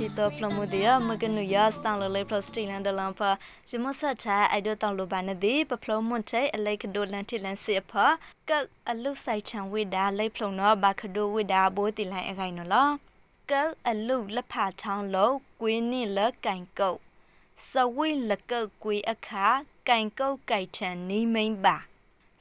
ချီတော့ဖလမှုဒီယမကနူယာစတန်လလေဖလစတီလန်ဒလန်ဖာဂျမဆတ်ချာအိုက်ဒတောင်လိုဘာနဒီပဖလမွန်တဲအလိုက်ခဒိုလန်တီလန်စီဖာကအလုဆိုင်ချံဝိဒါလိုက်ဖလုံနော်ဘာခဒိုဝိဒါဘိုးတီလိုင်းအခိုင်နော်လားကအလုလက်ဖာချောင်းလို့ကွင်းနေလကင်ကုတ် စဝိလကုတ်ကွေအခါကင်ကုတ်ကြိုက်ချန်နီးမိန်ပါ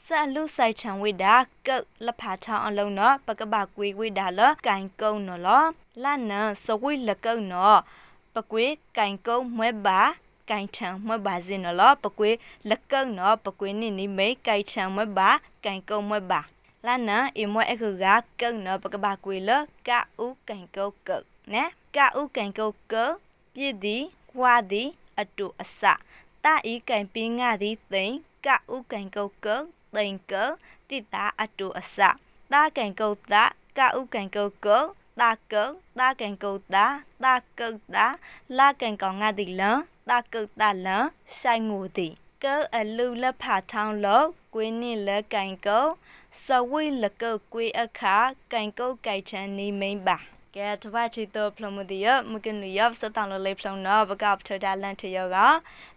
ဆာလူဆိုင်ချံဝိဒါကုတ်လက်ဖာချောင်းအလုံးနော်ပကပကွေဝိဒါလကင်ကုတ်နော်လောလာနစဝိလကုတ်နော်ပကွေကင်ကုတ်မွဲပါကင်ချံမွဲပါစင်နော်လောပကွေလကုတ်နော်ပကွေနိနိမိတ်ကင်ချံမွဲပါကင်ကုတ်မွဲပါလာနအမွဲအခုကကုတ်နော်ပကပကွေလကဥကင်ကုတ်ကုတ်နဲကဥကင်ကုတ်ကုတ်ပြည့်သည်ဝါသည် အတူအစတာဤကင်ပင်းငါသည်သိင်ကဥကင်ကုတ်ကုတ်သိင်ကုတ်တိတာအတူအစတာကင်ကုတ်တာကဥကင်ကုတ်ကုတ်တာကုတ်တာကင်ကုတ်တာတာကုတ်တာလာကင်ကောင်ငါသည်လန်တာကုတ်တာလန်ဆိုင်ငူသည်ကောအလူလက်ဖာထောင်းလို့ကွင်းနေလက်ကင်ကုတ်စဝိလကုတ်ကွေအခါကင်ကုတ်ကြိုက်ချန်နေမိန်ပါ ကဲတပတ်ချီတော့ဖလမှုဒီယမကနူယစတန်လိုလေဖလုံနော်ဘကပ်ထဒါလန်ထယောက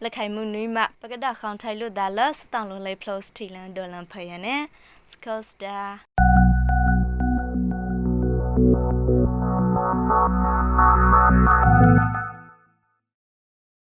လက်ခိုင်မှုနွိမပကဒခေါင်ထိုင်လို့ဒါလစတန်လိုလေဖလောစတီလန်ဒေါ်လန်ဖယနေစကောစတာ